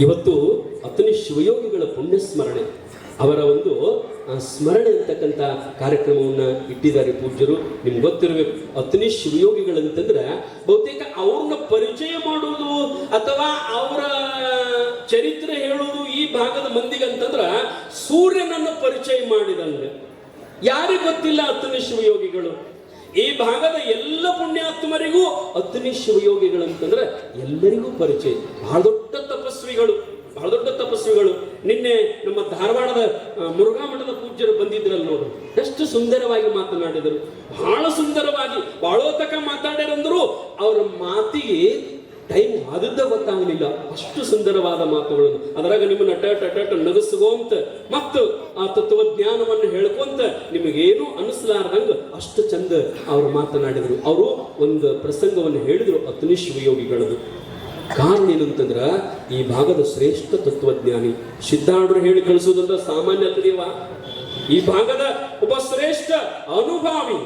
ಇವತ್ತು ಅತನಿ ಶಿವಯೋಗಿಗಳ ಪುಣ್ಯ ಸ್ಮರಣೆ ಅವರ ಒಂದು ಸ್ಮರಣೆ ಅಂತಕ್ಕಂಥ ಕಾರ್ಯಕ್ರಮವನ್ನ ಇಟ್ಟಿದ್ದಾರೆ ಪೂಜ್ಯರು. ನಿಮ್ಗೆ ಗೊತ್ತಿರಬೇಕು, ಅತನಿ ಶಿವಯೋಗಿಗಳಂತಂದ್ರೆ ಬಹುತೇಕ ಅವ್ರನ್ನ ಪರಿಚಯ ಮಾಡುವುದು ಅಥವಾ ಅವರ ಚರಿತ್ರೆ ಹೇಳುವುದು ಈ ಭಾಗದ ಮಂದಿಗೆ ಅಂತಂದ್ರ ಸೂರ್ಯನನ್ನು ಪರಿಚಯ ಮಾಡಿದಂಗೆ. ಯಾರಿಗೆ ಗೊತ್ತಿಲ್ಲ ಅತನಿ ಶಿವಯೋಗಿಗಳು? ಈ ಭಾಗದ ಎಲ್ಲ ಪುಣ್ಯಾತ್ಮರಿಗೂ ಅಗ್ನಿ ಶಿವಯೋಗಿಗಳು ಅಂತಂದ್ರೆ ಎಲ್ಲರಿಗೂ ಪರಿಚಯ. ಬಹಳ ದೊಡ್ಡ ತಪಸ್ವಿಗಳು, ಬಹಳ ದೊಡ್ಡ ತಪಸ್ವಿಗಳು. ನಿನ್ನೆ ನಮ್ಮ ಧಾರವಾಡದ ಮುರುಘಾ ಮಠದ ಪೂಜ್ಯರು ಬಂದಿದ್ರಲ್ಲಿ ನೋಡು. ಎಷ್ಟು ಸುಂದರವಾಗಿ ಮಾತನಾಡಿದರು. ಬಹಳ ಸುಂದರವಾಗಿ ಬಹಳೋತಕ ಮಾತಾಡ್ಯಾರಂದ್ರು ಅವರ ಮಾತಿಗೆ ಟೈಮ್ ಆದದ್ದ ಗೊತ್ತಾಗಲಿಲ್ಲ. ಅಷ್ಟು ಸುಂದರವಾದ ಮಾತುಗಳನ್ನು ಅದರಾಗ ನಿಮ್ಮನ್ನ ಟಟ ಟಟ ನಗಸುವಂತ ಮತ್ತು ಆ ತತ್ವಜ್ಞಾನವನ್ನು ಹೇಳ್ಕೊಂತ ನಿಮಗೇನು ಅನಿಸ್ಲಾರ್ದಂಗ ಅಷ್ಟು ಚಂದ ಅವರು ಮಾತನಾಡಿದರು. ಅವರು ಒಂದು ಪ್ರಸಂಗವನ್ನು ಹೇಳಿದರು ಅತ್ನಿ ಶಿವಯೋಗಿಗಳದು. ಕಾರಣ ಏನಂತಂದ್ರ ಈ ಭಾಗದ ಶ್ರೇಷ್ಠ ತತ್ವಜ್ಞಾನಿ. ಸಿದ್ಧಾರ್ಡರು ಹೇಳಿ ಕಳಿಸುವುದಂತ ಸಾಮಾನ್ಯ ತಿಳಿಯವ ಈ ಭಾಗದ ಒಬ್ಬ ಶ್ರೇಷ್ಠ ಅನುಭಾವಿ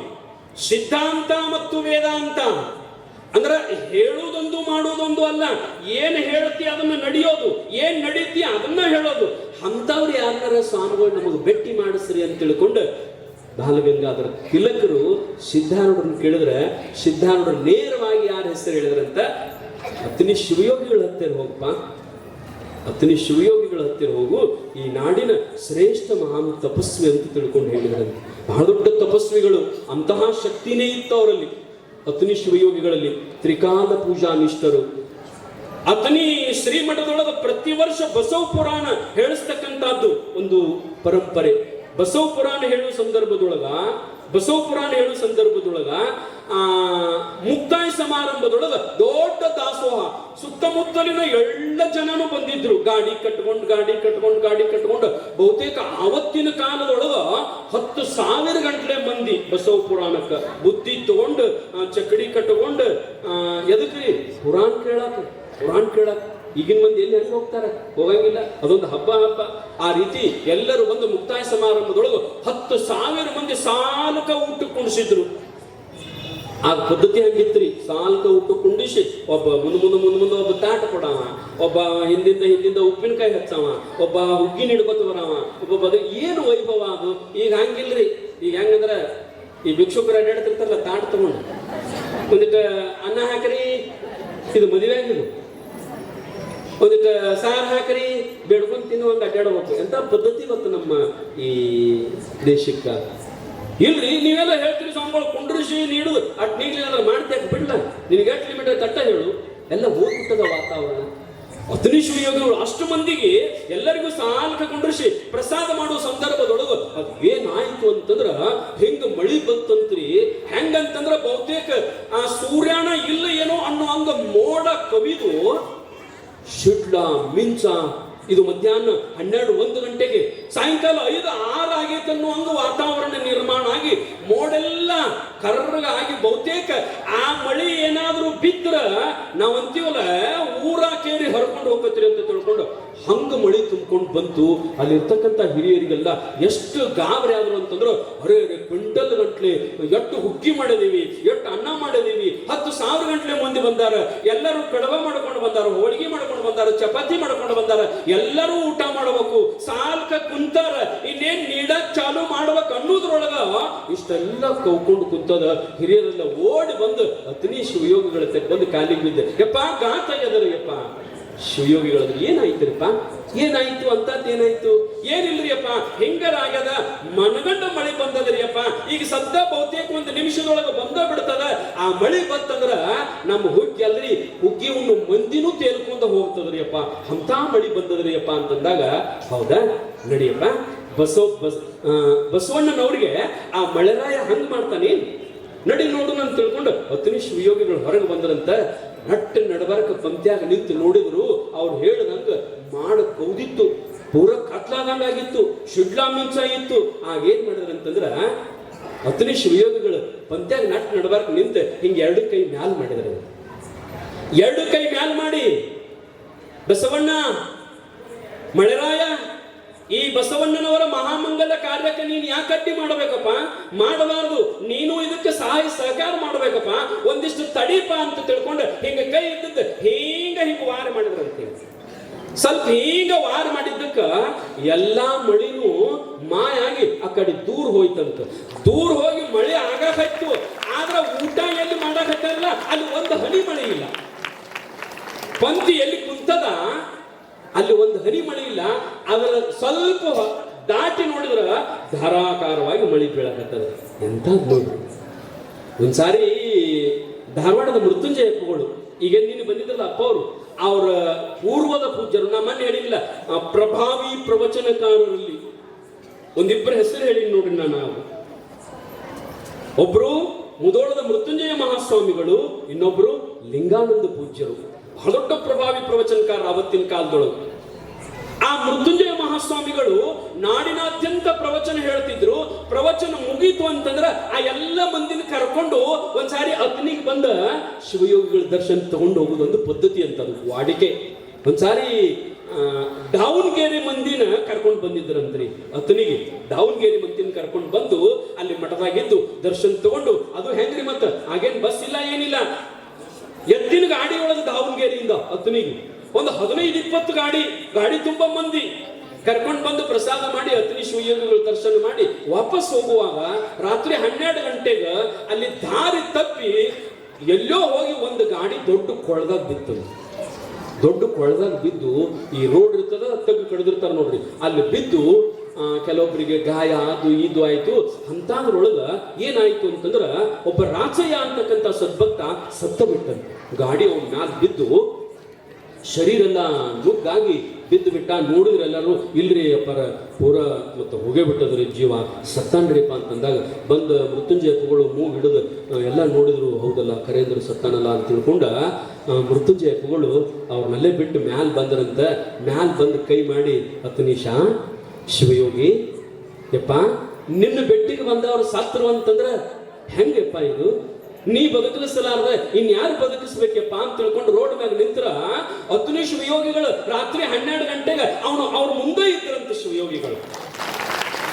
ಸಿದ್ಧಾಂತ ಮತ್ತು ವೇದಾಂತ. ಅಂದ್ರ ಹೇಳುವುದೊಂದು ಮಾಡುವುದೊಂದು ಅಲ್ಲ. ಏನು ಹೇಳ್ತಿ ಅದನ್ನ ನಡೆಯೋದು, ಏನ್ ನಡೀತಿ ಅದನ್ನ ಹೇಳೋದು. ಅಂಥವ್ರು ಯಾರ ಸ್ವಾಮಿಗಳು ನಮಗೆ ಭೇಟಿ ಮಾಡಿಸ್ರಿ ಅಂತ ತಿಳ್ಕೊಂಡು ಬಾಲಗಂಗಾಧರ ತಿಲಕರು ಸಿದ್ಧಾರೂಢರನ್ನು ಕೇಳಿದ್ರೆ, ಸಿದ್ಧಾರೂಢರು ನೇರವಾಗಿ ಯಾರ ಹೆಸರು ಹೇಳಿದ್ರಂತ? ಅತನಿ ಶಿವಯೋಗಿಗಳ ಹತ್ತಿರ ಹೋಗಪ್ಪ ಅತನಿ ಶಿವಯೋಗಿಗಳ ಹತ್ತಿರ ಹೋಗು, ಈ ನಾಡಿನ ಶ್ರೇಷ್ಠ ಮಹಾನ್ ತಪಸ್ವಿ ಅಂತ ತಿಳ್ಕೊಂಡು ಹೇಳಿದ್ರಂತೆ. ಬಹಳ ದೊಡ್ಡ ತಪಸ್ವಿಗಳು, ಅಂತಹ ಶಕ್ತಿನೇ ಇತ್ತು ಅವರಲ್ಲಿ. ಅತನಿ ಶಿವಯೋಗಿಗಳಲ್ಲಿ ತ್ರಿಕಾಲ ಪೂಜಾ ನಿಷ್ಠರು ಅತನಿ ಶ್ರೀಮಠದೊಳಗ ಪ್ರತಿ ವರ್ಷ ಬಸವ ಪುರಾಣ ಹೇಳಿಸ್ತಕ್ಕಂಥದ್ದು ಒಂದು ಪರಂಪರೆ. ಬಸವ ಪುರಾಣ ಹೇಳುವ ಸಂದರ್ಭದೊಳಗ ಬಸವ ಪುರಾಣ ಹೇಳುವ ಸಂದರ್ಭದೊಳಗ, ಆ, ಮುಕ್ತಾಯ ಸಮಾರಂಭದೊಳಗ ದೊಡ್ಡ ದಾಸೋಹ, ಸುತ್ತಮುತ್ತಲಿನ ಎಲ್ಲ ಜನನು ಬಂದಿದ್ರು. ಗಾಡಿ ಕಟ್ಕೊಂಡು ಗಾಡಿ ಕಟ್ಕೊಂಡು ಗಾಡಿ ಕಟ್ಕೊಂಡು. ಬಹುತೇಕ ಆವತ್ತಿನ ಕಾಲದೊಳಗ ಹತ್ತು ಸಾವಿರ ಗಂಟ್ಲೆ ಮಂದಿ ಬಸವ ಪುರಾಣಕ್ಕ ಬುದ್ಧಿ ತಗೊಂಡು ಚಕಡಿ ಕಟ್ಕೊಂಡು ಎದಕ್ರಿ? ಪುರಾಣ ಕೇಳಾಕ ಪುರಾಣ ಕೇಳಾಕ. ಈಗಿನ ಮಂದಿ ಎಲ್ಲಿ ಎಲ್ಲಿ ಹೋಗ್ತಾರೆ? ಹೋಗಂಗಿಲ್ಲ. ಅದೊಂದು ಹಬ್ಬ ಹಬ್ಬ. ಆ ರೀತಿ ಎಲ್ಲರೂ ಒಂದು ಮುಕ್ತಾಯ ಸಮಾರಂಭದೊಳಗೆ ಹತ್ತು ಸಾವಿರ ಮಂದಿ ಸಾಲುಕ ಊಟ ಕುಣಿಸಿದ್ರು ಆ ಪದ್ಧತಿ ಹಂಗಿತ್ರಿ. ಸಾಲುಕ ಊಟ ಕುಂಡಿಸಿ ಒಬ್ಬ ಮುಂದ್ ಮುಂದೆ ಮುಂದ್ ಮುಂದೆ ಒಬ್ಬ ತಾಟ ಕೊಡವ. ಒಬ್ಬ ಹಿಂದಿಂದ ಹಿಂದಿಂದ ಉಪ್ಪಿನಕಾಯಿ ಹಚ್ಚವ. ಒಬ್ಬ ಹುಗ್ಗಿ ಹಿಡ್ಕೊತ ಬರವ. ಒಬ್ಬ ಬದ ಏನು ವೈಭವ ಅದು? ಈಗ ಹಂಗಿಲ್ರಿ. ಈಗ ಹೆಂಗಂದ್ರ ಈ ಭಿಕ್ಷುಕರು ಅಡ್ಡಾಡ್ತಿರ್ತಾರಲ್ಲ ತಾಟ ತಗೊಂಡು. ಒಂದಿಟ್ಟು ಅನ್ನ ಹಾಕ್ರಿ. ಇದು ಮದುವೆ ಆಗಿದ್ದು. ಒಂದಿಟ್ಟು ಸಾರು ಹಾಕ್ರಿ, ಬೇಡ್ಕೊಂಡು ತಿನ್ನು ಒಂದು ಅಡ್ಡಾಡಬೇಕು. ಎಂತ ಪದ್ಧತಿ ಗೊತ್ತು ನಮ್ಮ ಈ ದೇಶಕ್ಕ? ಇಲ್ರಿ, ನೀವೆಲ್ಲ ಹೇಳ್ತೀರಿ ಸ್ವಾಮಿಗಳು, ಕುಂಡ್ರಿಸಿ ನೀಡು ಅಟ್ ನೀಗ್ಲಿ ಅಂದ್ರೆ ಮಾಡ್ತೇಕ್ ಬಿಡ್ಲ? ನಿನಗೆ ಎಷ್ಟು ಲಿಮಿಟ್ ತಟ್ಟ ಹೇಳು? ಎಲ್ಲ ಹೋಗ್ಬಿಟ್ಟದ ವಾತಾವರಣ. ಅತನಿಶ್ವ ಯೋಗಗಳು, ಅಷ್ಟು ಮಂದಿಗೆ ಎಲ್ಲರಿಗೂ ಸಾಲ್ಕ ಕುಂಡ್ರಿಸಿ ಪ್ರಸಾದ ಮಾಡುವ ಸಂದರ್ಭದೊಳಗ ಅದು ಏನಾಯ್ತು ಅಂತಂದ್ರ ಹೆಂಗ ಮಳಿ ಬಂತಂತ್ರಿ ಹೆಂಗಂತಂದ್ರ ಬಹುತೇಕ ಆ ಸೂರ್ಯನ ಇಲ್ಲ ಏನೋ ಅನ್ನೋ ಹಂಗ ಮೋಡ ಕವಿದು ಶಿಡ್ಲ ಮಿಂಚ ಇದು ಮಧ್ಯಾಹ್ನ ಹನ್ನೆರಡು ಒಂದು ಗಂಟೆಗೆ ಸಾಯಂಕಾಲ ಐದು ಆರು ಆಗೈತೆ ಒಂದು ವಾತಾವರಣ ನಿರ್ಮಾಣ ಆಗಿ ಮೋಡೆಲ್ಲ ಕರ್ರಗಾಗಿ ಬಹುತೇಕ ಆ ಮಳಿ ಏನಾದ್ರೂ ಬಿದ್ರ ನಾವ್ ಅಂತೀವಲ್ಲ, ಊರ ಕೇರಿ ಹರ್ಕೊಂಡು ಹೋಗತ್ತೀರಿ ಅಂತ ತಿಳ್ಕೊಂಡು ಹಂಗ ಮಳಿ ತುಂಬಿಕೊಂಡು ಬಂತು. ಅಲ್ಲಿರ್ತಕ್ಕಂಥ ಹಿರಿಯರಿಗೆಲ್ಲ ಎಷ್ಟು ಗಾಬರಿ ಆದ್ರು ಅಂತಂದ್ರು, ಅರೆ ಗಂಟ್ಲೆ ಎಷ್ಟು ಹುಗ್ಗಿ ಮಾಡಿದೀವಿ ಎಷ್ಟು ಅನ್ನ ಮಾಡಿದೀವಿ, ಹತ್ತು ಸಾವಿರ ಗಂಟ್ಲೆ ಮಂದಿ ಬಂದಾರ. ಎಲ್ಲರೂ ಕಡವ ಮಾಡ್ಕೊಂಡು ಬಂದಾರ, ಹೋಳಿಗೆ ಮಾಡ್ಕೊಂಡು ಬಂದಾರ, ಚಪಾತಿ ಮಾಡ್ಕೊಂಡು ಬಂದಾರ. ಎಲ್ಲರೂ ಊಟ ಮಾಡಬೇಕು. ಸಾಲ್ಕ ಕುಂತಾರ. ಇನ್ನೇನ್ ನೀಡ ಚಾಲು ಮಾಡ್ಬೇಕು ಅನ್ನೋದ್ರೊಳಗ ಇಷ್ಟೆಲ್ಲ ಕೌಕೊಂಡು ಕುಂತದ. ಹಿರಿಯರೆಲ್ಲ ಓಡಿ ಬಂದು ಅತನಿ ಉಪಯೋಗಗಳ ಬಂದು ಕಾಲಿಗೆ ಬಿದ್ದೆ. ಯಪ್ಪ, ಗಾತ ಎದರು, ಯಪ್ಪ. ಶಿವಯೋಗಿಗಳದ್ದು ಏನಾಯ್ತರಿಪ್ಪ? ಏನಾಯ್ತು ಅಂತ ಏನಾಯ್ತು? ಏನಿಲ್ರಿಯಪ್ಪ? ಹೆಂಗರಾಗ್ಯದ? ಮನಗಂಡ ಮಳೆ ಬಂದದ್ರಿಯಪ್ಪ. ಈಗ ಸದ್ದ ಬಹುತೇಕ ಒಂದು ನಿಮಿಷದೊಳಗ ಬಂದ ಬಿಡ್ತದ. ಆ ಮಳೆ ಬಂತಂದ್ರ ನಮ್ಮ ಹುಗ್ಗಿ ಅಲ್ರಿ ಹುಗ್ಗಿ ಉಣ್ಣು ಮಂದಿನೂ ತೇಲ್ಕೊಂಡ ಹೋಗ್ತದ್ರಿಯಪ್ಪ. ಅಂತ ಮಳಿ ಬಂದದ್ರಿಯಪ್ಪ ಅಂತಂದಾಗ, ಹೌದಾ? ನಡಿಯಪ್ಪ. ಬಸವ, ಬಸ್ ಬಸವಣ್ಣನವ್ರಿಗೆ ಆ ಮಳೆರಾಯ ಹಂಗ್ ಮಾಡ್ತಾನೆ ನಡಿ ನೋಡು ನಾನು ತಿಳ್ಕೊಂಡು ಹತ್ತು ನಿಮಿಷ ಯೋಗಿಗಳು ಹೊರಗೆ ಬಂದ್ರಂತ ನಟ್ಟ ನಡಬರಕ ಪಂಕ್ತಿಯಾಗ ನಿಂತು ನೋಡಿದ್ರು, ಅವ್ರು ಹೇಳ್ದಂಗ ಮಾಡ ಕೌದಿತ್ತು, ಪೂರ ಕತ್ಲಾದಂಗಾಗಿತ್ತು ಶುಡ್ಲಾ ಮುಂಚ ಇತ್ತು. ಆಗ ಏನ್ ಮಾಡಿದ್ರು ಅಂತಂದ್ರ ಹತ್ತನೇ ಶಿವಯೋಗಿಗಳು ಪಂಕ್ತಿಯಾಗ ನಟ್ ನಡಬಾರ್ಕ ನಿಂತು ಹಿಂಗ ಎರಡು ಕೈ ಮ್ಯಾಲ್ ಮಾಡಿದ್ರು. ಎರಡು ಕೈ ಮ್ಯಾಲ್ ಮಾಡಿ, ಬಸವಣ್ಣ, ಮಳೆರಾಯ ಈ ಬಸವಣ್ಣನವರ ಮಹಾಮಂಗಲ ಕಾರ್ಯಕ್ಕೆ ನೀನು ಯಾಕೆ ಅಡ್ಡಿ ಮಾಡಬೇಕಪ್ಪ? ಮಾಡಬಾರದು. ನೀನು ಇದಕ್ಕೆ ಸಹಾಯ ಸಹಕಾರ ಮಾಡಬೇಕಪ್ಪ. ಒಂದಿಷ್ಟು ತಡೀಪ ಅಂತ ತಿಳ್ಕೊಂಡು ಹಿಂಗ ಕೈ ಇದ್ದದ್ದು ಹಿಂಗ ಹಿಂಗ ವಾರ ಮಾಡಿದ್ರಂತೆ ಸ್ವಲ್ಪ ಈಗ ವಾರ ಮಾಡಿದ್ದಕ್ಕ ಎಲ್ಲಾ ಮಳಿನೂ ಮಾಯಾಗಿ ಆ ಕಡೆ ದೂರ ಹೋಯ್ತಂತ. ದೂರ ಹೋಗಿ ಮಳೆ ಆಗಾಕತ್ತು ಆದ್ರ ಊಟ ಎಲ್ಲಿ ಮಾಡಾಕತ್ತಾರಲ್ಲ? ಅಲ್ಲಿ ಒಂದು ಹನಿ ಮಳೆ ಇಲ್ಲ. ಪಂಕ್ತಿ ಎಲ್ಲಿ ಕುಂತದ? ಅಲ್ಲಿ ಒಂದು ಹನಿ ಮಳೆ ಇಲ್ಲ ಅದರ ಸ್ವಲ್ಪ ದಾಟಿ ನೋಡಿದ್ರ ಧಾರಾಕಾರವಾಗಿ ಮಳೆ ಬೀಳಕತ್ತದ. ಎಂತ ನೋಡ್ರಿ ಒಂದ್ಸಾರಿ ಧಾರವಾಡದ ಮೃತ್ಯುಂಜಯ ಅಪ್ಪಗಳು ಈಗ ನೀನು ಬಂದಿದ್ದಲ್ಲ ಅಪ್ಪ ಅವರು, ಅವರ ಪೂರ್ವದ ಪೂಜ್ಯರು ನಾ ಮೊನ್ನೆ ಹೇಳಿಲ್ಲ ಪ್ರಭಾವಿ ಪ್ರವಚನಕಾರರಲ್ಲಿ. ಒಂದಿಬ್ಬರ ಹೆಸರು ಹೇಳಿ ನೋಡ್ರಿ ನಾನು ನಾವು. ಒಬ್ರು ಮುದೋಳದ ಮೃತ್ಯುಂಜಯ ಮಹಾಸ್ವಾಮಿಗಳು, ಇನ್ನೊಬ್ರು ಲಿಂಗಾನಂದ ಪೂಜ್ಯರು. ದೊಡ್ಡ ಪ್ರಭಾವಿ ಪ್ರವಚನಕಾರ ಅವತ್ತಿನ ಕಾಲದೊಳಗೆ. ಆ ಮೃತ್ಯುಂಜಯ ಮಹಾಸ್ವಾಮಿಗಳು ನಾಡಿನಾದ್ಯಂತ ಪ್ರವಚನ ಹೇಳ್ತಿದ್ರು. ಪ್ರವಚನ ಮುಗೀತು ಅಂತಂದ್ರ ಆ ಎಲ್ಲ ಮಂದಿನ ಕರ್ಕೊಂಡು ಒಂದ್ಸಾರಿ ಅಗ್ನಿಗೆ ಬಂದ ಶಿವಯೋಗಿಗಳ ದರ್ಶನ ತಗೊಂಡು ಹೋಗುದು ಒಂದು ಪದ್ಧತಿ ಅಂತ ವಾಡಿಕೆ. ಒಂದ್ಸಾರಿ ದಾವಣಗೆರೆ ಮಂದಿನ ಕರ್ಕೊಂಡು ಬಂದಿದ್ರಂತ್ರಿ ಅತನಿಗೆ. ದಾವಣಗೆರೆ ಮಂದಿನ ಕರ್ಕೊಂಡು ಬಂದು ಅಲ್ಲಿ ಮಠದಾಗಿದ್ದು ದರ್ಶನ ತಗೊಂಡು, ಅದು ಹೆಂಗ್ರಿ ಮತ್ತ? ಹಾಗೇನ್ ಬಸ್ ಇಲ್ಲ, ಏನಿಲ್ಲ. ಎತ್ತಿನ ಗಾಡಿ ಒಳಗೆ ದಾವಣಗೆರೆಯಿಂದ ಹತ್ತನಿಗೆ ಒಂದು ಹದಿನೈದು, ಇಪ್ಪತ್ತು ಗಾಡಿ ಗಾಡಿ ತುಂಬ ಮಂದಿ. ಕರ್ಕೊಂಡು ಬಂದು ಪ್ರಸಾದ ಮಾಡಿ, ಅತ್ನಿ ಶಿವಯೋಗಿಗಳ ದರ್ಶನ ಮಾಡಿ ವಾಪಸ್ ಹೋಗುವಾಗ ರಾತ್ರಿ ಹನ್ನೆರಡು ಗಂಟೆಗೆ ಅಲ್ಲಿ ದಾರಿ ತಪ್ಪಿ ಎಲ್ಲೋ ಹೋಗಿ ಒಂದು ಗಾಡಿ ದೊಡ್ಡ ಕೊಳದಾಗ ಬಿತ್ತು. ದೊಡ್ಡ ಕೊಳದಾಗ ಬಿದ್ದು ಈ ರೋಡ್ ಇರ್ತದ, ತಗ್ಗು ಕಡಿದಿರ್ತಾರೆ ನೋಡ್ರಿ. ಅಲ್ಲಿ ಬಿದ್ದು ಕೆಲವೊಬ್ಬರಿಗೆ ಗಾಯ, ಅದು ಇದು ಆಯ್ತು. ಅಂತಾದ್ರೊಳಗ ಏನಾಯ್ತು ಅಂತಂದ್ರೆ ಒಬ್ಬ ರಾಚಯ್ಯ ಅಂತಕ್ಕಂಥ ಸದ್ಭಕ್ತ ಸತ್ತ ಬಿಟ್ಟನು ಗಾಡಿ ಅವನ ಮ್ಯಾಲೆ ಬಿದ್ದು ಶರೀರೆಲ್ಲ ನುಗ್ಗಾಗಿ ಬಿದ್ದು ಬಿಟ್ಟ ನೋಡಿದ್ರೆ ಎಲ್ಲರೂ ಇಲ್ರಿ ಅಪ್ಪರ, ಪೂರ ಮತ್ತು ಹೋಗೇ ಬಿಟ್ಟದ್ರಿ ಜೀವ, ಸತ್ತಾನ್ರಿಪ್ಪ ಅಂತಂದಾಗ ಬಂದ ಮೃತ್ಯುಂಜಯ ಪುಗಳು ಮೂಗು ಹಿಡಿದು ಎಲ್ಲ ನೋಡಿದ್ರು, ಹೌದಲ್ಲ, ಕರೇಂದ್ರ ಸತ್ತಾನಲ್ಲ ಅಂತ ತಿಳ್ಕೊಂಡ ಮೃತ್ಯುಂಜಯ ಪುಗಳು ಅವ್ರನ್ನಲ್ಲೇ ಬಿಟ್ಟು ಮ್ಯಾಲ್ ಬಂದ್ರಂತ. ಮ್ಯಾಲ್ ಬಂದು ಕೈ ಮಾಡಿ ನಿಮಿಷ ಶಿವಯೋಗಿ, ಯಪ್ಪ, ನಿನ್ನ ಬೆಟ್ಟಿಗೆ ಬಂದವರು ಸತ್ರು ಅಂತಂದ್ರ ಹೆಂಗಪ್ಪ ಇದು? ನೀ ಬದುಕಿಸಲಾರ್ದ ಇನ್ಯಾರು ಬದುಕಿಸ್ಬೇಕಪ್ಪ ಅಂತ ತಿಳ್ಕೊಂಡು ರೋಡ್ ಮ್ಯಾಗ ನಿಂತ್ರ ಹತ್ತನೇ ಶಿವಯೋಗಿಗಳು ರಾತ್ರಿ ಹನ್ನೆರಡು ಗಂಟೆಗೆ ಅವನು ಅವ್ರ ಮುಂದೆ ಇದ್ರಂತ ಶಿವಯೋಗಿಗಳು.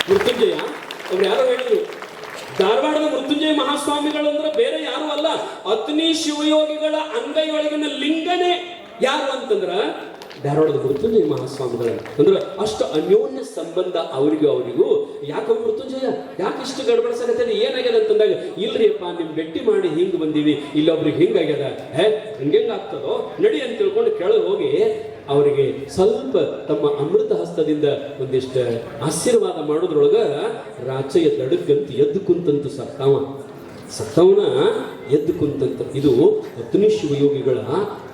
ಮೃತ್ಯುಂಜಯ, ಅವ್ರು ಯಾರೋ ಹೇಳಿದ್ರು, ಧಾರವಾಡದ ಮೃತ್ಯುಂಜಯ ಮಹಾಸ್ವಾಮಿಗಳು ಅಂದ್ರೆ ಬೇರೆ ಯಾರು ಅಲ್ಲ ಅತ್ನಿ ಶಿವಯೋಗಿಗಳ ಅಂಗೈ ಒಳಗಿನ ಲಿಂಗನೇ ಯಾರು ಅಂತಂದ್ರ ಧಾರವಾಡದ ಮೃತ್ಯುಂಜಯ ಮಹಾಸ್ವಾಮಿಗಳು, ಅಂದ್ರೆ ಅಷ್ಟು ಅನ್ಯೋನ್ಯ ಸಂಬಂಧ ಅವರಿಗೂ ಅವರಿಗೂ. ಯಾಕೆ ಮೃತ್ಯುಂಜಯ? ಯಾಕೆ ಇಷ್ಟು ಗಡ್ಬಡಿಸಾಗತ್ತದೆ ಏನಾಗ್ಯದ ಅಂತಂದಾಗ ಇಲ್ರಿ ಅಪ್ಪ ನಿಮ್ ಭೇಟಿ ಮಾಡಿ ಹಿಂಗ್ ಬಂದೀವಿ, ಇಲ್ಲೊಬ್ರಿಗೆ ಹಿಂಗಾಗ್ಯದ ಹೇ ಹಂಗೆಂಗ್ ಆಗ್ತದೋ ನಡಿ ಅಂತ ತಿಳ್ಕೊಂಡು ಕೆಳಗೆ ಹೋಗಿ, ಅವರಿಗೆ ಸ್ವಲ್ಪ ತಮ್ಮ ಅಮೃತ ಹಸ್ತದಿಂದ ಒಂದಿಷ್ಟು ಆಶೀರ್ವಾದ ಮಾಡೋದ್ರೊಳಗ ರಾಚಯ್ಯ ದಡಕ್ಕಂತ ಎದ್ದು ಕುಂತಂತ ಸತ್ತವ ಸತ್ತವನ ಎದ್ದು ಕುಂತಂತ. ಇದು ಹತ್ತನೇ ಶಿವಯೋಗಿಗಳ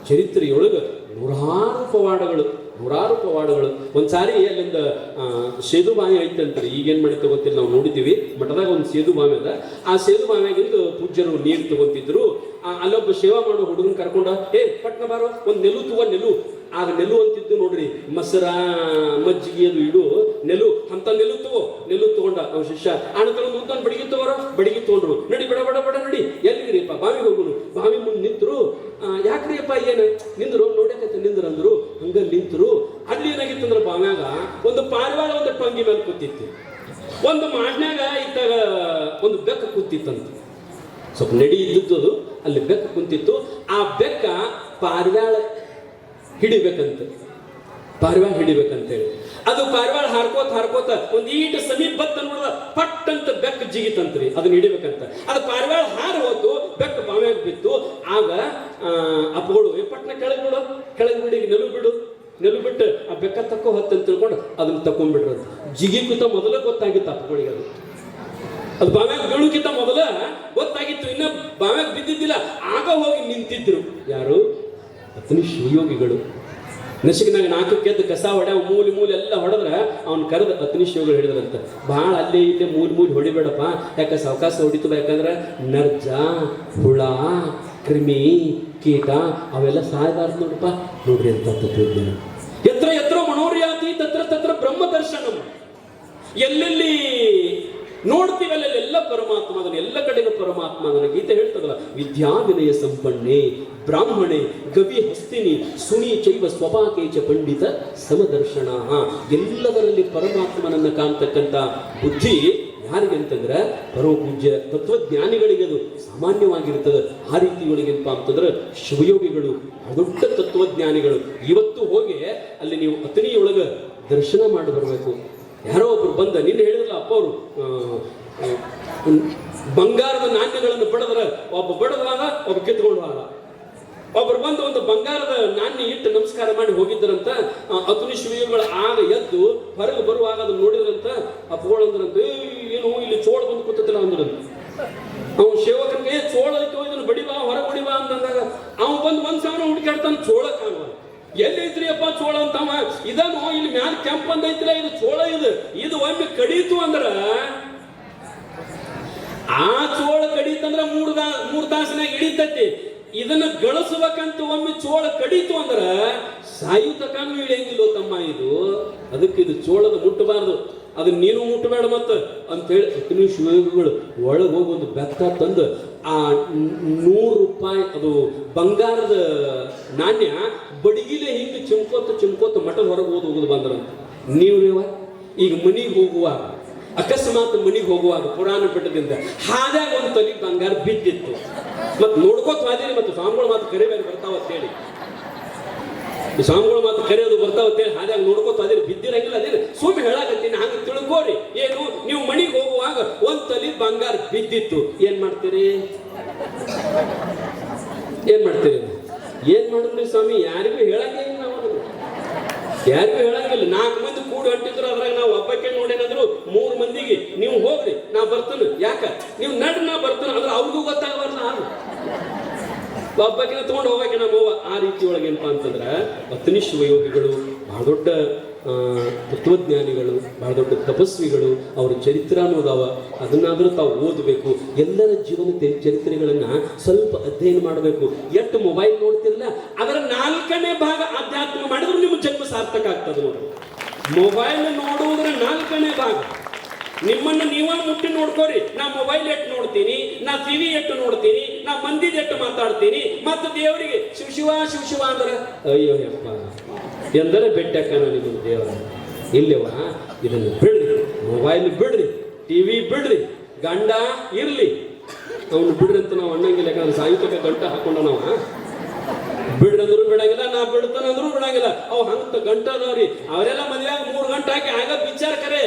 ಚರಿತ್ರೆಯೊಳಗ ನೂರಾರು ಪವಾಡಗಳು ನೂರಾರು ಪವಾಡಗಳು. ಒಂದ್ಸಾರಿ ಅಲ್ಲಿಂದ ಆ, ಸೇದು ಬಾವಿ ಐತಂತ್ರಿ. ಈಗೇನು ಮಾಡಿ ಗೊತ್ತಿಲ್ಲ ನಾವು ನೋಡಿದ್ದೀವಿ. ಮಠದಾಗ ಒಂದು ಸೇದು ಬಾವಿ ಅದ. ಆ ಸೇದು ಬಾವಿಯಾಗಿಂದು ಪೂಜ್ಯರು ನೀರು ತಗೋತಿದ್ರು. ಅಲ್ಲೊಬ್ಬ ಸೇವಾ ಮಾಡೋ ಹುಡುಗನ ಕರ್ಕೊಂಡ ಏ ಪಟ್ನ ಬಾರೋ ಒಂದು ನೆಲು ತಗೋ ನೆಲು. ಆಗ ನೆಲು ಅಂತಿದ್ದು ನೋಡ್ರಿ, ಮಸರ, ಮಜ್ಜಿಗೆ ಅದು ಇಡು ನೆಲು ಅಂತ ನೆಲು ತಗೋ ನೆಲು ತಗೊಂಡ ಅವ ಶಿಷ್ಯ. ಆಣ ತಗೊಂಡು ಮುಂತಾನ್ ಬಡಿಗೆ ತಗೋರ, ಬಡಿಗೆ ತಗೊಂಡ್ರು. ನಡಿ ಬಡ ಬಡ ಬಡ, ನಡಿ. ಎಲ್ಲಿಗ್ರಿಪ್ಪ ಬಾವಿಗೆ ಹೋಗುನು. ಬಾವಿ ಮುಂದೆ ನಿಂತರು ಯಾಕ್ರಿ ಅಪ್ಪ ಏನ? ನಿಂದ್ರು ನೋಡಕ್ಕೆ ನಿಂದ್ರು ಅಂದ್ರು ಹಂಗ ನಿಂತರು. ಅಲ್ಲಿ ಏನಾಗಿತ್ತು ಅಂದ್ರೆ ಬಾವ್ಯಾಗ ಒಂದು ಪಾರಿವಾಳ ಒಂದು ಪಂಗಿ ಮೇಲೆ ಕೂತಿತ್ತು. ಒಂದು ಮಾಡ್ನ್ಯಾಗ ಇತ್ತಾಗ ಒಂದು ಬೆಕ್ಕ ಕೂತಿತ್ತಂತ. ಸ್ವಲ್ಪ ನಡಿ ಇದ್ದದ್ದು ಅಲ್ಲಿ ಬೆಕ್ಕ ಕುಂತಿತ್ತು. ಆ ಬೆಕ್ಕ ಪಾರಿವಾಳ ಹಿಡಿಬೇಕಂತ. ಪಾರಿವಾಳ ಹಿಡಿಬೇಕಂತೇಳಿ ಅದು ಪಾರಿವಾಳ ಹಾರ್ಕೋತ ಹಾರ್ಕೋತ ಒಂದು ಈಟ ಸಮೀಪ ಬತ್ತ ನೋಡಿದ ಪಟ್ ಅಂತ ಬೆಕ್ಕ ಜಿಗಿತಂತ್ರಿ. ಅದನ್ನ ಹಿಡಿಬೇಕಂತ. ಅದು ಪಾರಿವಾಳ ಹಾರು ಹೋತು ಬೆಕ್ಕ ಬಾವ್ಯಾಗ ಬಿತ್ತು. ಆಗ ಅಪ್ಪಗಳು "ಏ, ಪಟ್ನ ಕೆಳಗ್ ಬಿಡು ಕೆಳಗೆ ಬಿಡಿ ನೆಲು ಬಿಡು. ನೆಲು ಬಿಟ್ಟು ಆ ಬೆಕ್ಕ ತಕ್ಕೋ ಹೊತ್ತಂತ ತಿಳ್ಕೊಂಡು ಅದನ್ನ ತಕೊಂಡ್ಬಿಡ್ರಂತ ಜಿಗಿಕುತ್ತ ಮೊದಲೇ ಗೊತ್ತಾಗಿತ್ತು ಅಪ್ಪಗಳಿಗೆ ಅದು. ಅದು ಬಾವ್ಯಾಗ ಬೀಳುಕ್ಕಿಂತ ಮೊದಲ ಗೊತ್ತಾಗಿತ್ತು. ಇನ್ನ ಬಾವ್ಯಾಗ ಬಿದ್ದಿದ್ದಿಲ್ಲ. ಆಗ ಹೋಗಿ ನಿಂತಿದ್ರು. ಯಾರು? ಅತನಿ ಶಿವಯೋಗಿಗಳು. ನಶಿಕನಾಗ ನಾಲ್ಕು ಕೆದ್ದು ಕಸ ಹೊಡೆ ಮೂಲಿ ಮೂಲಿ ಎಲ್ಲ ಹೊಡೆದ್ರೆ ಅವ್ನ ಕರೆದ ಅತ್ನಿ ಶಿವಗಳು ಹಿಡಿದ್ರಂತ ಭಾಳ ಅಲ್ಲೇ ಇಲ್ಲೇ ಮೂಲಿ ಮೂಲಿ ಹೊಡಿಬೇಡಪ್ಪ. ಯಾಕೆ ಸಾವಕಾಶ ಹೊಡಿತು ಯಾಕಂದ್ರೆ ನರ್ಜ, ಹುಳ, ಕ್ರಿಮಿ, ಕೀಟ, ಅವೆಲ್ಲ ಸಾಯಬಾರ್ದು ನೋಡಪ್ಪ. ನೋಡ್ರಿ ಅಂತ ತತ್ವಜ್ಞಾನ. ಎತ್ರ ಎತ್ರ ಮನೋರ್ಯಾತಿ, ತತ್ರ ತತ್ರ ಬ್ರಹ್ಮ ದರ್ಶನಂ ಎಲ್ಲೆಲ್ಲಿ ನೋಡ್ತೀವಲ್ಲ ಎಲ್ಲ ಪರಮಾತ್ಮ ಅದನ್ನ ಎಲ್ಲ ಕಡೆಗೂ ಪರಮಾತ್ಮ ಅದನ್ನ ಗೀತೆ ಹೇಳ್ತದಲ್ಲ ವಿದ್ಯಾವಿನಯ ಸಂಪನ್ನೆ, ಬ್ರಾಹ್ಮಣೆ, ಗವಿ ಹಸ್ತಿನಿ ಸುನಿ ಚೈವ ಸ್ವಪಾಕೇಚ ಪಂಡಿತ ಸಮದರ್ಶನ. ಎಲ್ಲದರಲ್ಲಿ ಪರಮಾತ್ಮನನ್ನ ಕಾಣ್ತಕ್ಕಂಥ ಬುದ್ಧಿ ಯಾರಿಗೆ ಅಂತಂದ್ರೆ ಪರಮ ಪೂಜ್ಯ ತತ್ವಜ್ಞಾನಿಗಳಿಗೆ ಅದು ಸಾಮಾನ್ಯವಾಗಿರ್ತದೆ. ಆ ರೀತಿ ಏನಪ್ಪಾ ಅಂತಂದ್ರೆ, ಶಿವಯೋಗಿಗಳು ದೊಡ್ಡ ತತ್ವಜ್ಞಾನಿಗಳು. ಇವತ್ತು ಹೋಗಿ ಅಲ್ಲಿ ನೀವು ಅತನಿಯೊಳಗ ದರ್ಶನ ಮಾಡಿ ಬರಬೇಕು. ಯಾರೋ ಒಬ್ರು ಬಂದ ನಿನ್ನೆ ಹೇಳಿದ್ರಲ್ಲ ಅಪ್ಪ ಅವರು ಬಂಗಾರದ ನಾಣ್ಯಗಳನ್ನು ಬಡದ್ರ ಒಬ್ಬ ಬಡದ್ರಾದ ಒಬ್ಬ ಕಿತ್ಕೊಂಡು ಹೋದ ಒಬ್ರು ಬಂದು ಒಂದು ಬಂಗಾರದ ನಾಣ್ಯ ಇಟ್ಟು ನಮಸ್ಕಾರ ಮಾಡಿ ಹೋಗಿದ್ದರಂತ ಅತುನಿ ಶಿವಯುಗಳ ಆಗ ಎದ್ದು ಹೊರಗೆ ಬರುವಾಗ ಅದನ್ನ ನೋಡಿದ್ರಂತ ಅಪ್ಪಗಳಂದ್ರಂತ "ಏ, ಏನು ಇಲ್ಲಿ ಚೋಳ ಬಂದು ಕೂತತಿಲ್ಲ ಅಂದ್ರಂತ. ಅವ್ನು ಸೇವಕನಿಗೆ "ಏ, ಚೋಳ ಐತೋ ಇದನ್ನ ಬಡಿಬಾ ಹೊರಗೆ ಬಡಿಬಾ ಅಂತಂದಾಗ ಅವ್ನು ಬಂದು ಒಂದ್ ಸಾವಿರ ಹುಡುಕಾಡ್ತಾನೆ ಚೋಳ ಎಲ್ಲಿ ಚೋಳ ಅಂತವ. ಇದನ್ನು ಇಲ್ಲಿ ಮ್ಯಾಲ ಕೆಂಪ್ ಅಂದೈತಿಲ್ಲ ಇದು ಚೋಳ ಇದು. ಇದು ಒಮ್ಮೆ ಕಡಿತು ಅಂದ್ರ ಆ ಚೋಳ ಕಡೀತಂದ್ರ ಮೂರ್ ಮೂರ್ ತಾಸಿನಾಗ ಹಿಡಿತೈತಿ. ಇದನ್ನ ಗಳಿಸ್ಬೇಕಂತ ಒಮ್ಮೆ ಚೋಳ ಕಡಿತು ಅಂದ್ರ ಸಾಯುತಕಾನು ಇಳಿಯಂಗಿಲ್ಲ ತಮ್ಮ ಇದು. ಅದಕ್ಕೆ ಇದು ಚೋಳದ ಮುಟ್ಟಬಾರ್ದು. ಅದನ್ನ ನೀನು ಮುಟ್ಟಬೇಡ ಮತ್ತ ಅಂತ ಹೇಳಿ ಅಗ್ನಿ ಶಿವಗಳು ಒಳಗೆ ಹೋಗಿ ಒಂದು ಬೆತ್ತ ತಂದು ಆ ನೂರು ರೂಪಾಯಿ ಅದು ಬಂಗಾರದ ನಾಣ್ಯ ಬಡಗಿಲೆ ಹಿಂಗೆ ಚಿಮ್ಕೋತ ಚಿಮ್ಕೋತ ಮಠದ ಹೊರಗೆ ಹೋದ್ ಹೋಗುದು ಬಂದ್ರಂತ ನೀವು ನೀವ ಈಗ ಮನಿಗೆ ಹೋಗುವಾಗ, ಅಕಸ್ಮಾತ್ ಮನಿಗೆ ಹೋಗುವಾಗ ಪುರಾಣ ಬೆಟ್ಟದಿಂದ ಹಾದ್ಯಾಗ ಒಂದು ತಲೆ ಬಂಗಾರ ಬಿದ್ದಿತ್ತು. ಮತ್ತು ನೋಡ್ಕೋತ ಹೋದಿರಿ ಮತ್ತು ಸ್ವಾಮಿಗಳು ಮಾತು ಕರಿಬೇರೆ ಬರ್ತಾವ ಅಂತೇಳಿ. ಸ್ವಾಮಿಗಳು ಮಾತು ಕರೆಯೋದು ಬರ್ತಾವ ಅಂತೇಳಿ ಹಾದ್ಯಾಗ ನೋಡ್ಕೋತ ಅದೇ ಬಿದ್ದಿರಂಗಿಲ್ಲ ಅದೇ ಸುಮ್ಮನೆ ಹೇಳಾಕತ್ತೀನಿ, ಹಂಗೆ ತಿಳ್ಕೋರಿ. ಏನು, ನೀವು ಮಣಿಗೆ ಹೋಗುವಾಗ ಒಂದ್ ತಲಿ ಬಂಗಾರ ಬಿದ್ದಿತ್ತು. ಏನ್ ಮಾಡ್ತೀರಿ? ಏನ್ ಮಾಡ್ತೀರಿ? ಏನ್ ಮಾಡಿದ್ರಿ ಸ್ವಾಮಿ? ಯಾರಿಗೂ ಹೇಳಂಗೇ ಇಲ್ಲ. ಯಾರಿಗೂ ಹೇಳಂಗಿಲ್ಲ ನಾಲ್ಕು ಮಂದಿ ಕೂಡಿ ಅಂಟಿದ್ರು ಅದ್ರಾಗ ನಾವು ಹಬ್ಬಕ್ಕೆ ನೋಡೇನಾದ್ರು ಮೂರು ಮಂದಿಗೆ, ನೀವು ಹೋಗ್ರಿ, ನಾ ಬರ್ತೇನೆ. ಯಾಕ? ನೀವು ನಡ್ ನಾ ಬರ್ತೇನೆ. ಅಂದ್ರೆ ಅವ್ರಿಗೂ ಗೊತ್ತಾಗಬಾರ್ದು ಅದು ಒಬ್ಬಕಿನ ತಗೊಂಡು ಹೋಗಕ್ಕೆ ನಮ್ಮ ಅವ್ವ ಆ ರೀತಿ ಒಳಗೆ ಏನಪ್ಪ ಅಂತಂದ್ರೆ ಅತನಿಷ್ ಶಿವಯೋಗಿಗಳು, ಬಹಳ ದೊಡ್ಡ ತತ್ವಜ್ಞಾನಿಗಳು, ಬಹಳ ದೊಡ್ಡ ತಪಸ್ವಿಗಳು, ಅವರ ಚರಿತ್ರ ಅನ್ನೋದವ. ಅದನ್ನಾದರೂ ತಾವು ಓದಬೇಕು. ಎಲ್ಲರ ಜೀವನ ಚರಿತ್ರೆಗಳನ್ನು ಚರಿತ್ರೆಗಳನ್ನ ಸ್ವಲ್ಪ ಅಧ್ಯಯನ ಮಾಡಬೇಕು. ಎಷ್ಟು ಮೊಬೈಲ್ ನೋಡ್ತಿರಲ್ಲ ಅದರ ನಾಲ್ಕನೇ ಭಾಗ ಅಧ್ಯಾತ್ಮ ಮಾಡಿದ್ರು ನಿಮ್ಮ ಜನ್ಮ ಸಾರ್ಥಕ ಆಗ್ತದೆ ನೋಡಿ. ಮೊಬೈಲ್ ನೋಡುವುದರ ನಾಲ್ಕನೇ ಭಾಗ. ನಿಮ್ಮನ್ನು ನೀವ ಮುಟ್ಟಿ ನೋಡ್ಕೋರಿ. ನಾ ಮೊಬೈಲ್ ಎಟ್ಟು ನೋಡ್ತೀನಿ, ನಾ ಟಿವಿ ಎಟ್ಟು ನೋಡ್ತೀನಿ ನಾ ಮಂದಿ ಎಟ್ಟು ಮಾತಾಡ್ತೀನಿ, ಮತ್ತು ದೇವರಿಗೆ ಶಿವ ಶಿವ ಶಿವ ಶಿವ ಅಂದ್ರೆ ಅಯ್ಯೋ ಯಪ್ಪ. ಎಂದರೆ ಬೆಟ್ಟಕ್ಕ ನಿಮಗೆ ದೇವರ. ಇಲ್ಲವ ಇದನ್ನು ಬಿಡ್ರಿ ಮೊಬೈಲ್ ಬಿಡ್ರಿ ಟಿವಿ ಬಿಡ್ರಿ, ಗಂಡ ಇರ್ಲಿ. ಅವನು ಬಿಡ್ರಿ ಅಂತ ನಾವು ಅಣ್ಣಂಗಿಲ್ಲ ಯಾಕಂದ್ರೆ ಸಾಹಿತ್ಯಕ್ಕೆ ಗಂಟ ಹಾಕೊಂಡ ನಾವು ಬಿಡ್ರಂದ್ರು ಬಿಡಂಗಿಲ್ಲ, ನಾ ಬಿಡ್ತಾನಂದ್ರು ಬಿಡಂಗಿಲ್ಲ. ಅವ್ ಹಂತ ಗಂಟ ಅದಾವ್ರಿ ಅವರೆಲ್ಲ ಮದ್ವೆಯಾಗ ಮೂರು ಗಂಟೆ ಹಾಕಿ ಆಗ ಬಿಚ್ಚಾರ ಕರೆ.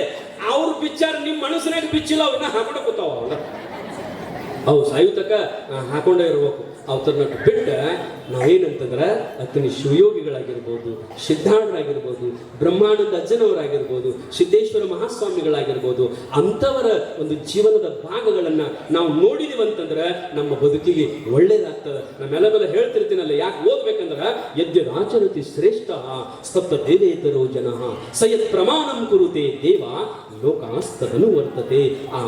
ಅವ್ರ ಬಿಚ್ಚಾರ ನಿಮ್ಮ ಮನಸ್ಸಿನಾಗ ಬಿಚ್ಚಿಲ್ಲ ಅವನ್ನ ಹಾಕೊಂಡ ಕೂತಾವ ಅವ್ರ ಅವು ಸಾಯುತಕ ಹಾಕೊಂಡೇ ಇರಬೇಕು. ಅವತರನ್ನ ಬಿಟ್ಟ ನಾವೇನಂತಂದ್ರ ಅತನಿ ಶಿವಯೋಗಿಗಳಾಗಿರ್ಬೋದು ಸಿದ್ಧಾರ್ಥರಾಗಿರ್ಬೋದು ಬ್ರಹ್ಮಾನಂದ ಅಜ್ಜನವರಾಗಿರ್ಬೋದು, ಸಿದ್ದೇಶ್ವರ ಮಹಾಸ್ವಾಮಿಗಳಾಗಿರ್ಬೋದು, ಅಂಥವರ ಒಂದು ಜೀವನದ ಭಾಗಗಳನ್ನ ನಾವು ನೋಡಿದೀವಿ ಅಂತಂದ್ರೆ ನಮ್ಮ ಬದುಕಿಗೆ ಒಳ್ಳೇದಾಗ್ತದೆ. ನಮ್ಮೆಲ್ಲ ಮೇಲೆ ಹೇಳ್ತಿರ್ತೀನಲ್ಲ, ಯಾಕೆ ಓದ್ಬೇಕಂದ್ರ, ಯದ್ಯ ರಾಚರತಿ ಶ್ರೇಷ್ಠ ಸಪ್ತ ದೇವೇತರೋ ಜನ, ಸಯತ್ ಪ್ರಮಾಣಂ ಕುರುತೆ ದೇವ, ಲೋಕಾಸ್ತದನು ವರ್ತತೆ. ಆ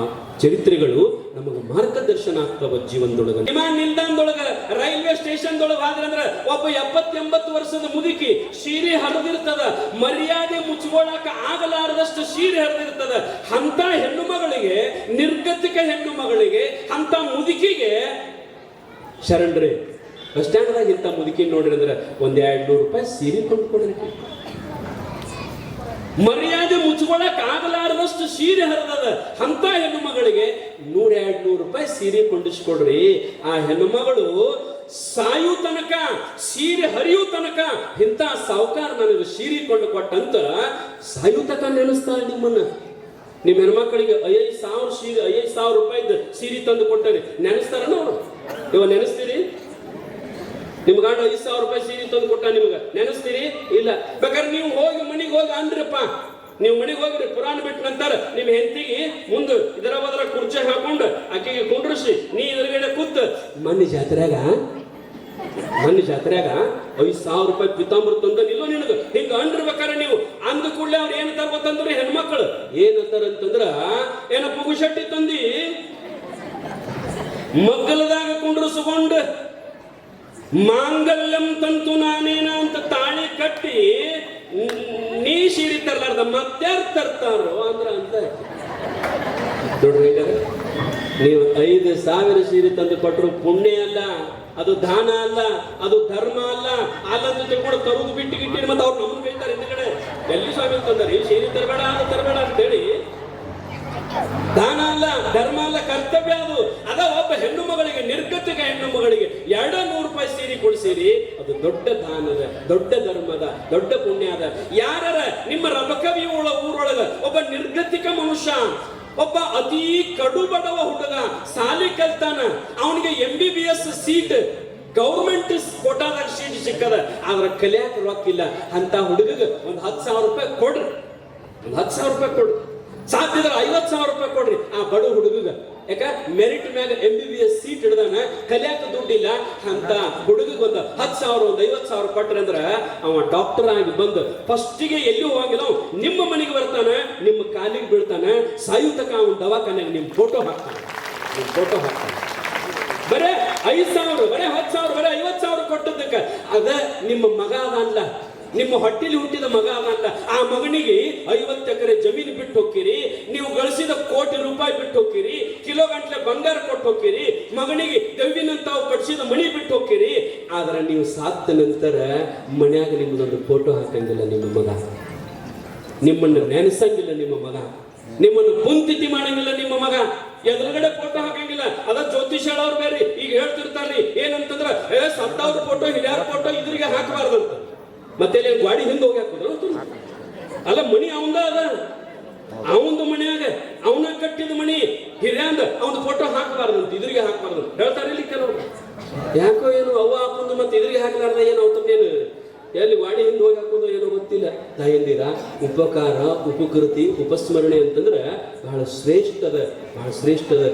ಚರಿತ್ರೆಗಳು ನಮಗೆ ಮಾರ್ಗದರ್ಶನ ಆಗ್ತಾವ ಜೀವನದೊಳಗ. ವಿಮಾನ ನಿಲ್ದಾಣದೊಳಗ ರೈಲ್ವೆ ಸ್ಟೇಷನ್ ದೊಳಗ ಆದ್ರಂದ್ರ ಒಬ್ಬ ಎಪ್ಪತ್ತೆಂಬತ್ತು ವರ್ಷದ ಮುದುಕಿ ಸೀರೆ ಹರಿದಿರ್ತದ, ಮರ್ಯಾದೆ ಮುಚ್ಚಿಕೊಳ್ಳಾಕ ಆಗಲಾರದಷ್ಟು ಸೀರೆ ಹರಿದಿರ್ತದ. ಅಂತ ಹೆಣ್ಣು ಮಗಳಿಗೆ, ನಿರ್ಗತಿಕ ಹೆಣ್ಣು ಮಗಳಿಗೆ ಅಂತ ಮುದುಕಿಗೆ ಶರಣ್ರಿ ಬಸ್ ಸ್ಟ್ಯಾಂಡ್ದಾಗ ಇಂಥ ಮುದುಕಿ ನೋಡ್ರಿ ಅಂದ್ರೆ ಒಂದ್ ಎರಡು ನೂರು ರೂಪಾಯಿ ಸೀರೆ ಕೊಂಡ್ಕೊಡ್ರಿ ಮರ್ಯಾದೆ ಮುಚ್ಕೊಳಕ್ ಆಗಲಾರದಷ್ಟು ಸೀರೆ ಹರಿದದ ಅಂತ ಹೆಣ್ಣು ಮಗಳಿಗೆ ನೂರ ಎರಡು ನೂರು ರೂಪಾಯಿ ಸೀರೆ ಕೊಂಡಿಸ್ಕೊಡ್ರಿ. ಆ ಹೆಣ್ಮಗಳು ಸಾಯು ತನಕ, ಸೀರೆ ಹರಿಯು ತನಕ ಇಂಥ ಸಾವುಕಾರ ನನಗೆ ಸೀರೆ ಕೊಂಡು ಕೊಟ್ಟಂತ ಸಾಯು ತನಕ ನೆನೆಸ್ತಾರೆ ನಿಮ್ಮನ್ನ. ನಿಮ್ಮ ಹೆಣ್ಮಕ್ಳಿಗೆ ಐದು ಸಾವಿರ ಸೀರೆ, ಐದು ಸಾವಿರ ರೂಪಾಯಿದ ಸೀರೆ ತಂದು ಕೊಟ್ಟರೆ ನೆನೆಸ್ತಾರನ ಅವರು ಇವ ನೆನೆಸ್ತೀರಿ? ನಿಮ್ ಗಂಡ ಐದು ಸಾವಿರ ರೂಪಾಯಿ ಸೀರೆ ತಂದು ಕೊಟ್ಟ ನಿಮ್ಗೆ, ನೆನೆಸ್ತೀರಿ? ಇಲ್ಲ. ಬೇಕಾದ್ರೆ ನೀವು ಹೋಗಿ ಮನೆಗೆ ಹೋಗಿ ಅಂದ್ರಪ್ಪ. ನೀವು ಮನೆಗೆ ಹೋಗ್ರಿ, ಪುರಾಣ ಬಿಟ್ಟ ನಂತರ ನಿಮ್ಮ ಹೆಂಡತಿಗೆ ಮುಂದೆ ಇದರ ಬದಲ ಕುರ್ಚಿ ಹಾಕೊಂಡು ಆಕೆಗೆ ಕುಂಡ್ರಿಸಿ, ನೀ ಎದುರುಗಡೆ ಕೂತ್ ಮನೆ ಜಾತ್ರೆಗ ಮನೆ ಜಾತ್ರೆಗ ಐದು ಸಾವಿರ ರೂಪಾಯಿ ಪಿತಾಂಬರ ತಂದ ನಿಲ್ಲೋ ನಿನಗ. ಹಿಂಗ ಅಂಡಿರ್ಬೇಕಾರೆ ನೀವು ಅಂದ ಕೂಡಲೇ ಅವ್ರು ಏನ್ ತರ್ಬೇಕಂದ್ರೆ ಹೆಣ್ಮಕ್ಳು? ಏನಂತಾರ ಅಂತಂದ್ರ, ಏನ ಪುಗುಶೆಟ್ಟಿ ತಂದಿ, ಮಗ್ಗಲದಾಗ ಕುಂಡ್ರಸ್ಕೊಂಡು ಮಾಂಗಲ್ಯಂ ತಂತು ನಾನೇನ ಅಂತ ತಾಳಿ ಕಟ್ಟಿ ನ್- ಸೀರೆ ತರ್ಲಾರ್ದ ಮತ್ಯಾರು ತರ್ತಾರೋ ಅಂದ್ರ ಅಂತ ದೊಡ್ಡ? ನೀವು ಐದು ಸಾವಿರ ಸೀರೆ ತಂದು ಕೊಟ್ಟರು ಪುಣ್ಯ ಅಲ್ಲ, ಅದು ದಾನ ಅಲ್ಲ, ಅದು ಧರ್ಮ ಅಲ್ಲ ಅಲ್ಲ ಜೊತೆ ಕೂಡ ತರುದು ಬಿಟ್ಟು ಗಿಟ್ಟಿನ ಮತ್ತೆ ಅವ್ರು ನಮ್ಮನ್ನು ಬೈತಾರೆ ಹಿಂದ್ಗಡೆ ಎಲ್ಲಿ ಸ್ವಾಮಿ ತಂದಾರೆ ಸೀರೆ ತರಬೇಡ, ಅದು ತರಬೇಡ ಅಂತೇಳಿ ದಾನ ಅಲ್ಲ ಧರ್ಮ ಅಲ್ಲ ಕರ್ತವ್ಯ ಅದು. ಅದ ಒಬ್ಬ ಹೆಣ್ಣು ಮಗಳಿಗೆ, ನಿರ್ಗತಿಕ ಹೆಣ್ಣು ಮಗಳಿಗೆ ಎರಡ ನೂರು ರೂಪಾಯಿ ಸೀರೆ ಕೊಡಿಸಿರಿ, ಅದು ದೊಡ್ಡ ದಾನದ, ದೊಡ್ಡ ಧರ್ಮದ, ದೊಡ್ಡ ಪುಣ್ಯದ ಯಾರರ? ನಿಮ್ಮ ರಬಕವಿ ಊರೊಳಗ ಒಬ್ಬ ನಿರ್ಗತಿಕ ಮನುಷ್ಯ, ಒಬ್ಬ ಅತಿ ಕಡು ಬಡವ ಹುಡುಗ, ಸಾಲಿ ಕಲ್ತಾನ. ಅವನಿಗೆ M B B S seat government ಕೋಟಾದಾಗ seat ಸಿಕ್ಕದ. ಆದ್ರ ಕಲಿಯಾಕ ರೊಕ್ಕಿಲ್ಲ ಅಂತ ಹುಡುಗಗ ಒಂದ್ ಹತ್ತು ಸಾವಿರ ರೂಪಾಯಿ ಕೊಡ್ರಿ. ಒಂದು ಹತ್ತು ಸಾವಿರ ರೂಪಾಯಿ ಕೊಡ್ರಿ. ಸಾಧ್ಯದ್ರ ಐವತ್ತು ಸಾವಿರ ರೂಪಾಯಿ ಕೊಡ್ರಿ. ಆ ಬಡ ಹುಡುಗಗ ಯಾಕ? ಮೆರಿಟ್ ಮ್ಯಾಗ M B B S seat ಹಿಡ್ದಾನ, ಕಲಿಯಾಕ ದುಡ್ಡಿಲ್ಲ ಅಂತ ಹುಡುಗಿಗೆ ಒಂದು ಹತ್ತು ಸಾವಿರ, ಒಂದು ಐವತ್ತು ಸಾವಿರ ಕೊಟ್ರಿ ಅಂದ್ರ ಅವ ಡಾಕ್ಟರ್ ಆಗಿ ಬಂದು. ಫಸ್ಟಿಗೆ ಎಲ್ಲಿ ಹೋಗಂಗಿಲ್ಲ ಅವ? ನಿಮ್ಮ ಮನೆಗೆ ಬರ್ತಾನೆ, ನಿಮ್ಮ ಕಾಲಿಗೆ ಬೀಳ್ತಾನೆ, ಸಾಯುತಕ ಅವನ ದವಾಖಾನೆಗೆ ನಿಮ್ಮ ಫೋಟೋ ಹಾಕ್ತಾನೆ. ನಿಮ್ಮ ಫೋಟೋ ಹಾಕ್ತಾನೆ. ಬರೇ ಐದ್ ಸಾವಿರ, ಬರೇ ಹತ್ತು ಸಾವಿರ, ಬರೇ ಐವತ್ತು ಸಾವಿರ ಕೊಟ್ಟದ್ದಕ್ಕ. ಅದ ನಿಮ್ಮ ಮಗ ಅದಲ್ಲ ನಿಮ್ಮ ಹೊಟ್ಟೆಲಿ ಹುಟ್ಟಿದ ಮಗ ಅಂತ ಆ ಮಗನಿಗೆ ಐವತ್ತು ಎಕರೆ ಜಮೀನು ಬಿಟ್ಟು ಹೋಗ್ತೀರಿ, ನೀವು ಗಳಿಸಿದ ಕೋಟಿ ರೂಪಾಯಿ ಬಿಟ್ಟು ಹೋಗ್ತೀರಿ, ಕಿಲೋ ಗಂಟ್ಲೆ ಬಂಗಾರ ಕೊಟ್ಟು ಹೋಗ್ತೀರಿ, ಮಗನಿಗೆ ದವ್ವಿನಂತಾವು ಕಟ್ಸಿದ ಮಣಿ ಬಿಟ್ಟು ಹೋಗ್ತೀರಿ, ಆದ್ರೆ ನೀವು ಸಾತ್ತ ನಂತರ ಮನೆಯಾಗ ನಿಮ್ಮದೊಂದು ಫೋಟೋ ಹಾಕಂಗಿಲ್ಲ ನಿಮ್ಮ ಮಗ. ನಿಮ್ಮನ್ನು ನೆನೆಸಂಗಿಲ್ಲ ನಿಮ್ಮ ಮಗ. ನಿಮ್ಮನ್ನು ಕುಂತಿತಿ ಮಾಡಂಗಿಲ್ಲ ನಿಮ್ಮ ಮಗ. ಎದುರುಗಡೆ ಫೋಟೋ ಹಾಕಂಗಿಲ್ಲ. ಅದ ಜ್ಯೋತಿಷ್ ಹೇಳೋರು ಬೇರೆ ಈಗ ಹೇಳ್ತಿರ್ತಾರ್ರಿ, ಏನಂತಂದ್ರ ಸತ್ತವ್ರ ಫೋಟೋ ಹಿರಿಯರ ಫೋಟೋ ಇದ್ರಿಗೆ ಹಾಕಬಾರ್ದಂತ. ಮತ್ತೆ ಅಲ್ಲಿ ಗಾಡಿ ಹಿಂದೆ ಹೋಗಿ ಅಲ್ಲ ಮನಿ ಅವಂದ ಅದ. ಅವಂದು ಮನೆಯಾಗ ಅವನ ಕಟ್ಟಿದ ಮನಿ ಹಿರಿಯಂದ ಅವನ ಫೋಟೋ ಹಾಕಬಾರ್ದಂತ ಇದ್ರಿಗೆ ಹಾಕಬಾರ್ದು ಹೇಳ್ತಾರೆ ಇಲ್ಲಿ ಕೆಲವರು. ಯಾಕೋ ಏನು ಅವ್ವ ಹಾಕೊಂಡು ಮತ್ತೆ ಇದ್ರಿಗೆ ಹಾಕಲಾರ್ದ ಏನು ಅವತ್ತೇನು ಎಲ್ಲಿ ವಾಡಿ ಹಿಂದೆ ಹೋಗಿ ಹಾಕೋದು ಏನೋ ಗೊತ್ತಿಲ್ಲ. ತಾಯಂದಿರ ಉಪಕಾರ, ಉಪಕೃತಿ, ಉಪಸ್ಮರಣೆ ಅಂತಂದ್ರೆ ಬಹಳ ಶ್ರೇಷ್ಠದ ಬಹಳ ಶ್ರೇಷ್ಠದ